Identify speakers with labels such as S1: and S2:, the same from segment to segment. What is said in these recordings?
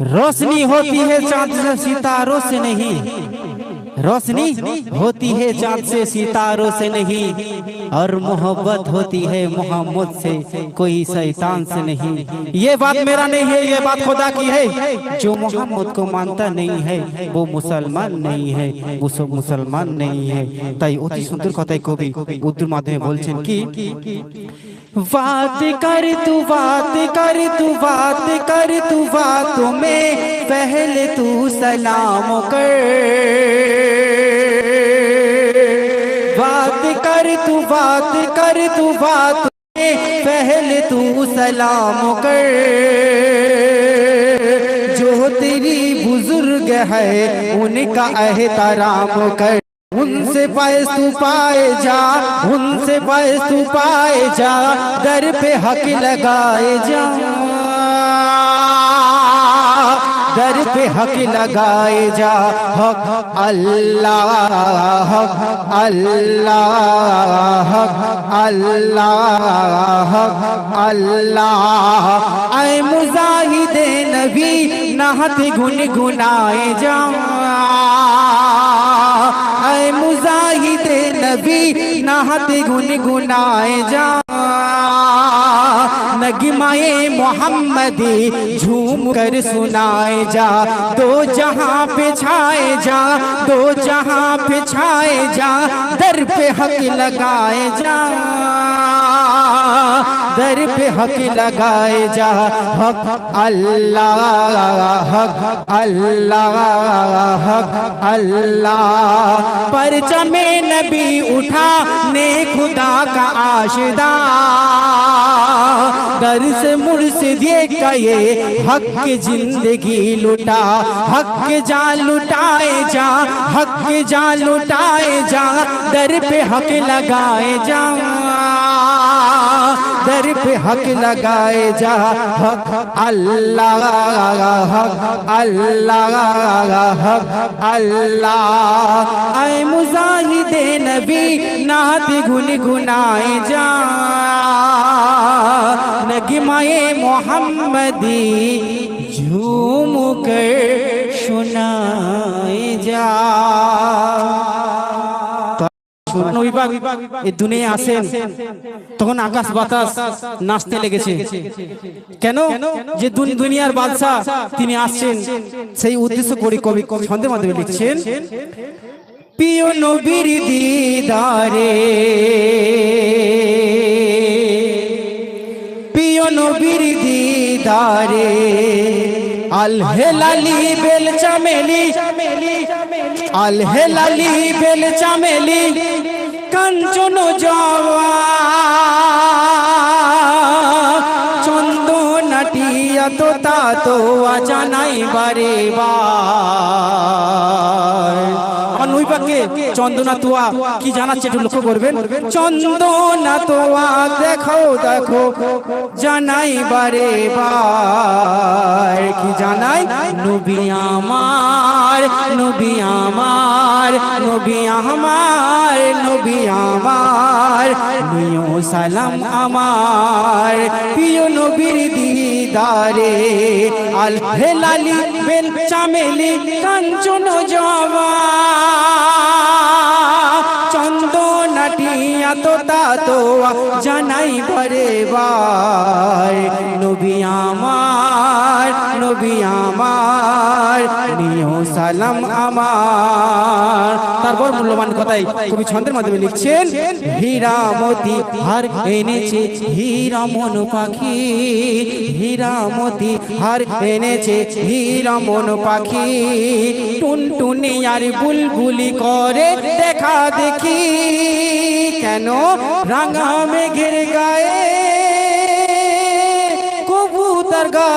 S1: روشنی ہوتی ہے چاند سے ستاروں سے نہیں۔ روشنی ہوتی ہے چاند سے، ستاروں سے نہیں، اور محبت ہوتی ہے محمد سے، کوئی سیطان سے نہیں۔ یہ بات میرا نہیں ہے، یہ بات خدا کی ہے۔ جو محمد کو مانتا نہیں ہے، وہ مسلمان نہیں ہے۔ وہ سب مسلمان نہیں ہے۔ تائی اتی سندر কথাই কবি উর্দুর মাধ্যমে বলছেন কি بات کر تو، بات کر تو، بات کر تو، باتوں میں پہلے تو سلام کر۔ بات کر تو بات پہل تو سلام کر۔ جو تیری بزرگ ہے، ان کا احترام کر۔ ان سے پیس تو پائے جا، ان سے پیس تو پائے جا۔ در پہ حق لگائے جا۔ در پہ حق لگائے جا، حق اللہ اللہ، حق اللہ اللہ۔ اے مزاہد نبی نہت گن گنائے جا۔ اے مزاہد نبی نہت گن گنائے جا۔ نگمہ محمدی جھوم کر سنائے جا، دو جہاں پہ چھائے جا، دو جہاں پہ چھائے جا، در پہ حق لگائے جا۔ در پہ حق لگائے جا، حق اللہ حق اللہ حق اللہ۔ پرچم نبی اٹھا نے خدا کا آشدہ در سے مرشد یہ کہے، حق کے زندگی لٹا، حق کے جان لٹائے جا، حق کے جان لٹائے جا۔ در پہ حق لگائے جا۔ در پہ حق لگائے جا، حق اللہ حق اللہ اللہ۔ اے مزاہد نبی نات گن گھنائے جا نگمہ محمدی، جھوم کر سنائے جا۔ নবী পাক এই দুনিয়ায় আসেন, তখন আকাশ বাতাস নাচতে লেগেছে। কেন? যে দুন- দুনিয়ার বাদশাহ তিনি আসছেন, সেই উদ্দেশ্য করে কবি ছন্দের মাধ্যমে লিখছেন, প্রিয় নবীর দিদারে, প্রিয় নবীর দিদারে, আল হেলালি বেল চামেলি, আল বেল চামেলি কাঞ্চন যাওয়া। চন্দনাটিয়া তো তা তো জানাই বারে পাকে চন্দনা তোয়া কি জানাচ্ছে একটু লক্ষ্য করবেন? চন্দনা তোয়া দেখো দেখো, জানাই বারে বার। কি জানাই? নবী আমার নবী আমার নবী আমার নবী আমার। নিও সালাম আমার, প্রিয় নবীর দিদারে। আল হেলালি বেল চামেলি কাঞ্চন জবা। তো জানাই বারে বার নবী আমার নবী আমার, নিও সালাম আমার। তারপর মূল্যবান কথাই কবি ছন্দের মাধ্যমে লিখছেন, হীরা মতি হার এনেছে, হীরা মন পাখি, হীরা মতি হার এনেছে, হীরা মন পাখি। টুনটুনি আর বুলবুলি করে দেখা দেখি, কেন রাঙা মেঘের গায়ে কবুতর গা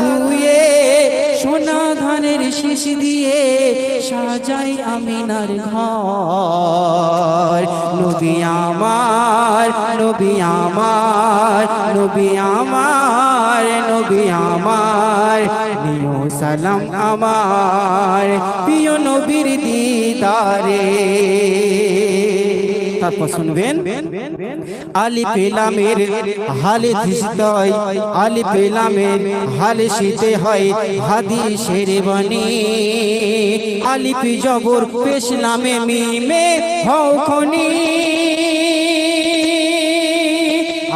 S1: ধুয়ে, সোনা ধানের শীষ দিয়ে সাজাই আমিনার ঘর। নবী আমার নবী আমার নবী আমার নবী আমার, নিও সালাম আমার প্রিয় নবীর দিদারে। তারপর শুনবেন? আলি পেলামের হালে আলি পেলামের হালে শীতে হয় হাদিসের বাণী আলিপি জবর পেশ নামে মিমে খনি।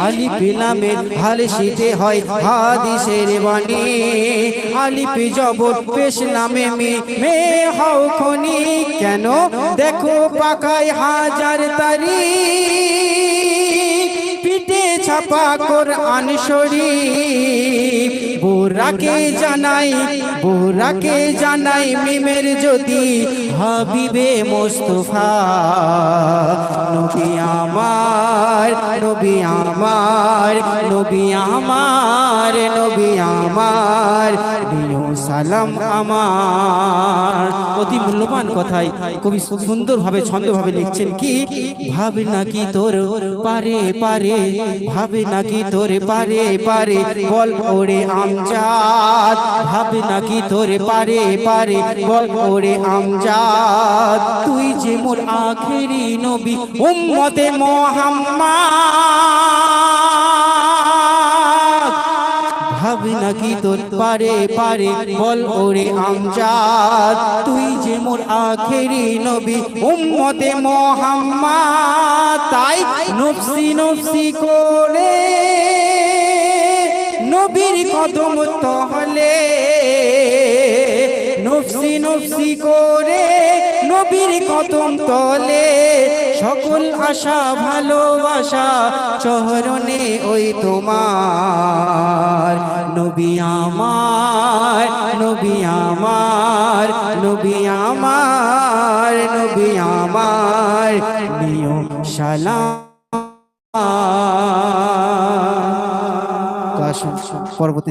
S1: আলিপি হালে শীতে হয় হাদিসের বাণী আলিপি জবর পেশ নামে মি মে খনি। কেন দেখো পাকায় হাজার তারিখ ছাপা কোরআন শরীফ। বোরাকে জানাই বোরাকে জানাই মিমের যদি হাবিবে মোস্তফা। নবী আমার নবী আমার নবী আমার নবী আমার সালাম আমার। অতি মূল্যবান কথাই, কবি সুন্দরভাবে, ছন্দভাবে লিখছেন কি? ভাবে নাকি তোর? পারে পারে ভাবে নাকি তোর পারে পারে বল ওরে আমজাদ। ভাবে নাকি তোর পারে পারে বল ওরে আমজাদ। তুই যে মোর আখেরি নবী, উম্মতে মোহাম্মদ। ভাবি নাকি তোর পারে পারে? বল ওরে আমজাদ, তুই যে মোর আখেরি নবী, উম্মতে মোহাম্মদ, তাই নফসি নফসি করে নবীর কদম তহলে নফসি নফসি করে নবীর কদম তলে সকল আশা, ভালোবাসা চহরণে ওই তোমার। নবী আমার নবী আমার নবী আমার নবী আমার নিয় সালাম। পরবর্তী